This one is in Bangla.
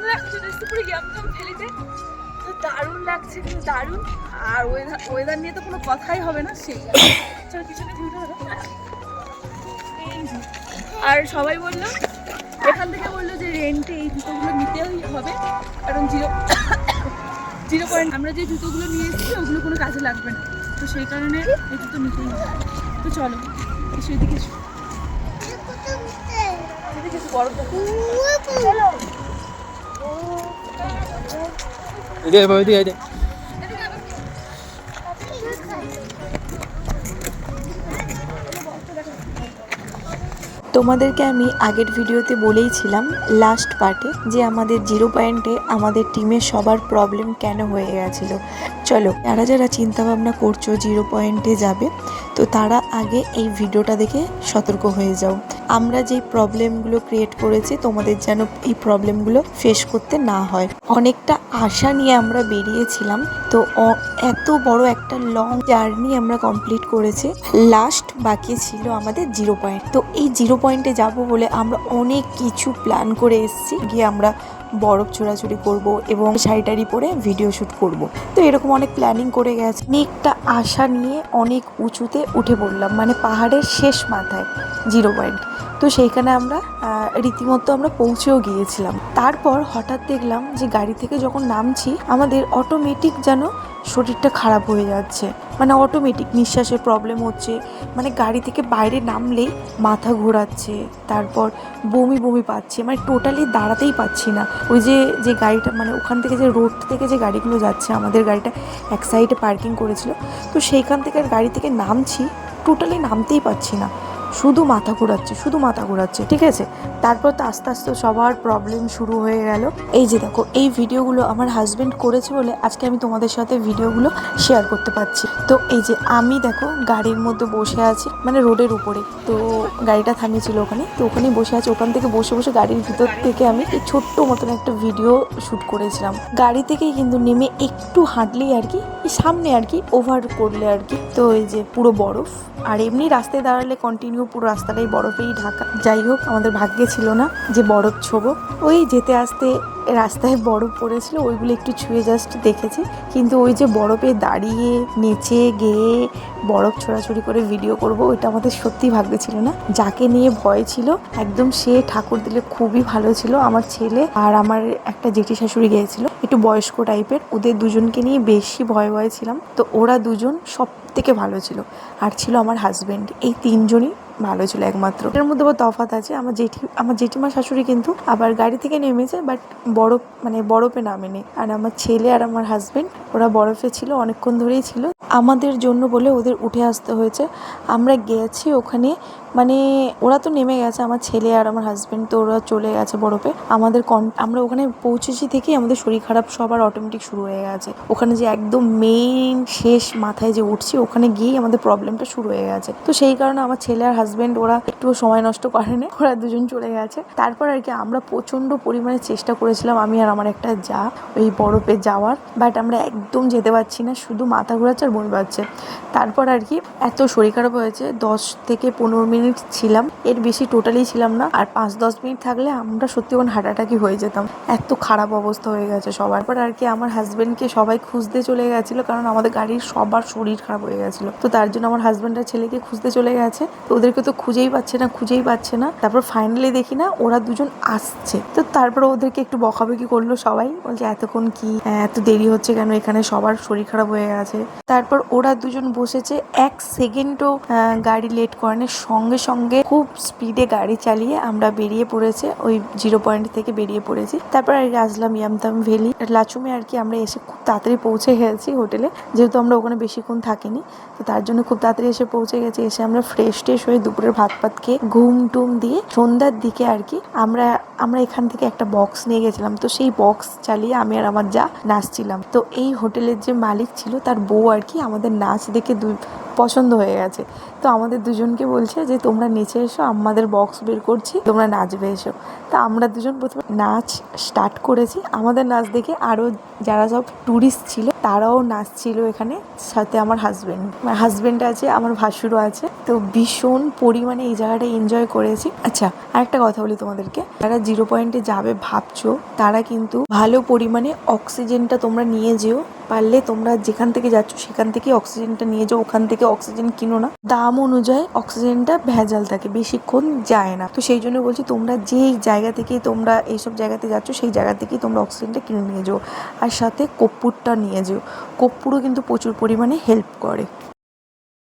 আমরা এখন চলে এসেছি পুরো ইয়ামতাম ভ্যালিতে তো দারুণ লাগছে কিন্তু দারুণ। আর ওয়েদার ওয়েদার নিয়ে তো কোনো কথাই হবে না সেই। চল ধরো এই যে। আর সবাই বলল এখান থেকে বলল যে রেন্টে এই জুতোগুলো নিতেই হবে। কারণ জিরো জিরো পয়েন্ট আমরা যে জুতোগুলো নিয়ে এসেছি ওগুলো কোনো কাজে লাগবে না। তো সেই কারণে এই জুতো নিতেই হবে। তো চলো এদিকে এসো। তোমাদেরকে আমি আগের ভিডিওতে বলেইছিলাম লাস্ট পার্টে যে আমাদের জিরো পয়েন্টে আমাদের টিমের সবার প্রবলেম কেন হয়ে গেছিল। চলো, যারা যারা চিন্তা ভাবনা করছ জিরো পয়েন্টে যাবে, তো তারা আগে এই ভিডিওটা দেখে সতর্ক হয়ে যাও। আমরা যে প্রবলেমগুলো ক্রিয়েট করেছি, তোমাদের যেন এই প্রবলেমগুলো ফেস করতে না হয়। অনেকটা আশা নিয়ে আমরা বেরিয়েছিলাম। তো এত বড় একটা লং জার্নি আমরা কমপ্লিট করেছি। লাস্ট বাকি ছিল আমাদের জিরো পয়েন্ট তো এই জিরো পয়েন্টে যাব বলে আমরা অনেক কিছু প্ল্যান করে এসেছি। গিয়ে আমরা বরফ ছোড়াছুড়ি করব এবং শাড়িটারি পরে ভিডিও শ্যুট করব। তো এরকম অনেক প্ল্যানিং করে গেছে। অনেকটা আশা নিয়ে অনেক উঁচুতে উঠে পড়লাম। মানে পাহাড়ের শেষ মাথায় জিরো পয়েন্ট তো সেইখানে আমরা রীতিমতো আমরা পৌঁছেও গিয়েছিলাম। তারপর হঠাৎ দেখলাম যে গাড়ি থেকে যখন নামছি, আমাদের অটোমেটিক যেন শরীরটা খারাপ হয়ে যাচ্ছে। মানে অটোমেটিক নিঃশ্বাসের প্রবলেম হচ্ছে। মানে গাড়ি থেকে বাইরে নামলেই মাথা ঘোরাচ্ছে, তারপর বমি বমি পাচ্ছে। মানে টোটালি দাঁড়াতেই পাচ্ছি না। ওই যে যে গাড়িটা মানে ওখান থেকে যে রোড থেকে যে গাড়িগুলো যাচ্ছে, আমাদের গাড়িটা এক সাইডে পার্কিং করেছিল। তো সেইখান থেকে গাড়ি থেকে নামছি টোটালি নামতেই পাচ্ছি না। শুধু মাথা ঘোরাচ্ছে, শুধু মাথা ঘোরাচ্ছে, ঠিক আছে? তারপর তো আস্তে আস্তে সবার প্রবলেম শুরু হয়ে গেল। এই যে দেখো, এই ভিডিওগুলো আমার হাজব্যান্ড করেছে বলে আজকে আমি তোমাদের সাথে ভিডিওগুলো শেয়ার করতে পারছি। তো এই যে আমি দেখো গাড়ির মধ্যে বসে আছি মানে রোডের উপরে। তো গাড়িটা থামিয়েছিল ওখানে। তো ওখানে বসে আছে। ওখান থেকে বসে বসে গাড়ির ভিতর থেকে আমি এই ছোট্ট মতন একটা ভিডিও শ্যুট করেছিলাম। গাড়ি থেকেই কিন্তু নেমে একটু হাঁটলেই আর কি সামনে আর কি ওভার করলে আর কি। তো এই যে পুরো বরফ। আর এমনি রাস্তায় দাঁড়ালে কন্টিনিউ পুরো রাস্তাটাই বরফেই ঢাকা। যাই হোক, আমাদের ভাগ্যে ছিল না যে বরফ ছোবো। ওই যেতে আসতে রাস্তায় বরফ পড়েছিল, ওইগুলো একটু ছুঁয়ে জাস্ট দেখেছি। কিন্তু ওই যে বরফে দাঁড়িয়ে, নেচে, গেয়ে বরফ ছোড়াছুড়ি করে ভিডিও করব, ওইটা আমাদের সত্যি ভাগ্যে ছিল না। যাকে নিয়ে ভয় ছিল, একদম সে ঠাকুর দিলে খুবই ভালো ছিল। আমার ছেলে আর আমার একটা জেঠি শাশুড়ি গিয়েছিল, একটু বয়স্ক টাইপের ওদের দুজনকে নিয়ে বেশি ভয় ভয় ছিলাম। তো ওরা দুজন সব থেকে ভালো ছিল। আর ছিল আমার হাজবেন্ড এই তিনজনই ভালো ছিল একমাত্র। এর মধ্যে আবার তফাত আছে। আমার জেঠি, আমার জেঠিমা শাশুড়ি কিন্তু আবার গাড়ি থেকে নেমেছে বাট বরফ মানে বরফে নামেনি। আর আমার ছেলে আর আমার হাজবেন্ড ওরা বরফে ছিল, অনেকক্ষণ ধরেই ছিল। আমাদের জন্য বলে ওদের উঠে আসতে হয়েছে। আমরা গেছি ওখানে। মানে ওরা তো নেমে গেছে, আমার ছেলে আর আমার হাজবেন্ড তো ওরা চলে গেছে বরফে। আমাদের কন আমরা ওখানে পৌঁছেছি থেকেই আমাদের শরীর খারাপ সবার অটোমেটিক শুরু হয়ে গেছে। ওখানে যে একদম মেইন শেষ মাথায় যে উঠছি, ওখানে গিয়েই আমাদের প্রবলেমটা শুরু হয়ে গেছে। তো সেই কারণে আমার ছেলে আর হাজবেন্ড ওরা একটু সময় নষ্ট করেনি ওরা দুজন চলে গেছে। তারপর আর কি আমরা প্রচণ্ড পরিমাণে চেষ্টা করেছিলাম আমি আর আমার একটা যা, ওই বরফে যাওয়ার। বাট আমরা একদম যেতে পারছি না, শুধু মাথা ঘোরাচ্ছে আর বমি পাচ্ছে তারপর আর কি এত শরীর খারাপ হয়েছে দশ থেকে পনেরো মিনিট ছিলাম। এর বেশি টোটালি ছিলাম না। আর পাঁচ দশ মিনিট থাকলে আমরা সত্যি ওখানে হাঁটাটাকি হয়ে যেতাম। এত খারাপ অবস্থা হয়ে গেছে সবার। পর আর কি আমার হাজব্যান্ডকে সবাই খুঁজতে চলে গেছিল কারণ আমাদের গাড়ির সবার শরীর খারাপ হয়ে গেছিল। তো তার জন্য আমার হাজব্যান্ডের ছেলেকে খুঁজতে চলে গেছে। তো ওদেরকে তো খুঁজেই পাচ্ছে না খুঁজেই পাচ্ছে না। তারপর ফাইনালি দেখি না ওরা দুজন আসছে। তো তারপর ওদেরকে একটু বকাবকি করল সবাই। বলছে এতক্ষণ কি? আহ, এত দেরি হচ্ছে কেন? এখানে সবার শরীর খারাপ হয়ে গেছে। তারপর ওরা দুজন বসেছে, এক সেকেন্ডও গাড়ি লেট করেনি। সঙ্গে সঙ্গে খুব স্পিডে গাড়ি চালিয়ে আমরা বেরিয়ে পড়েছে, ওই জিরো পয়েন্ট থেকে বেরিয়ে পড়েছি। তারপর আর আসলাম ইয়ামতাম ভ্যালি লাচুমে আর কি আমরা এসে খুব তাড়াতাড়ি পৌঁছে গেছি হোটেলে যেহেতু আমরা ওখানে বেশিক্ষণ থাকিনি, তো তার জন্য খুব তাড়াতাড়ি এসে পৌঁছে গেছি। এসে আমরা ফ্রেশ ট্রেশ হয়ে দুপুরের ভাত পাত খেয়ে ঘুম টুম দিয়ে সন্ধ্যার দিকে আর কি আমরা আমরা এখান থেকে একটা বক্স নিয়ে গেছিলাম। তো সেই বক্স চালিয়ে আমি আর আমার যা নাচছিলাম। তো এই হোটেলের যে মালিক ছিল, তার বউ আর কি আমাদের নাচ দেখে পছন্দ হয়ে গেছে। তো আমাদের দুজনকে বলছে যে, তোমরা নিচে এসো, আমাদের বক্স বের করছি, তোমরা নাচবে এসো। তা আমরা দুজন প্রথমে নাচ স্টার্ট করেছি। আমাদের নাচ দেখে আরও যারা সব ট্যুরিস্ট ছিল, তারাও নাচছিল এখানে। সাথে আমার হাজব্যান্ড আমার হাজব্যান্ড আছে, আমার ভাসুরও আছে। তো ভীষণ পরিমাণে এই জায়গাটা এনজয় করেছি। আচ্ছা আরেকটা কথা বলি তোমাদেরকে। যারা জিরো পয়েন্টে যাবে ভাবছ, তারা কিন্তু ভালো পরিমাণে অক্সিজেনটা তোমরা নিয়ে যেও। পারলে তোমরা যেখান থেকে যাচ্ছ, সেখান থেকে অক্সিজেনটা নিয়ে যাও। ওখান থেকে অক্সিজেন কিনো না। দাম অনুযায়ী অক্সিজেনটা ভেজাল থাকে, বেশিক্ষণ যায় না। তো সেই জন্য বলছি, তোমরা যেই জায়গা থেকে তোমরা এইসব জায়গাতে যাচ্ছ, সেই জায়গা থেকেই তোমরা অক্সিজেনটা কিনে নিয়ে যাও। আর সাথে কর্পূরটা নিয়ে যেও। কর্পূরও কিন্তু প্রচুর পরিমাণে হেল্প করে।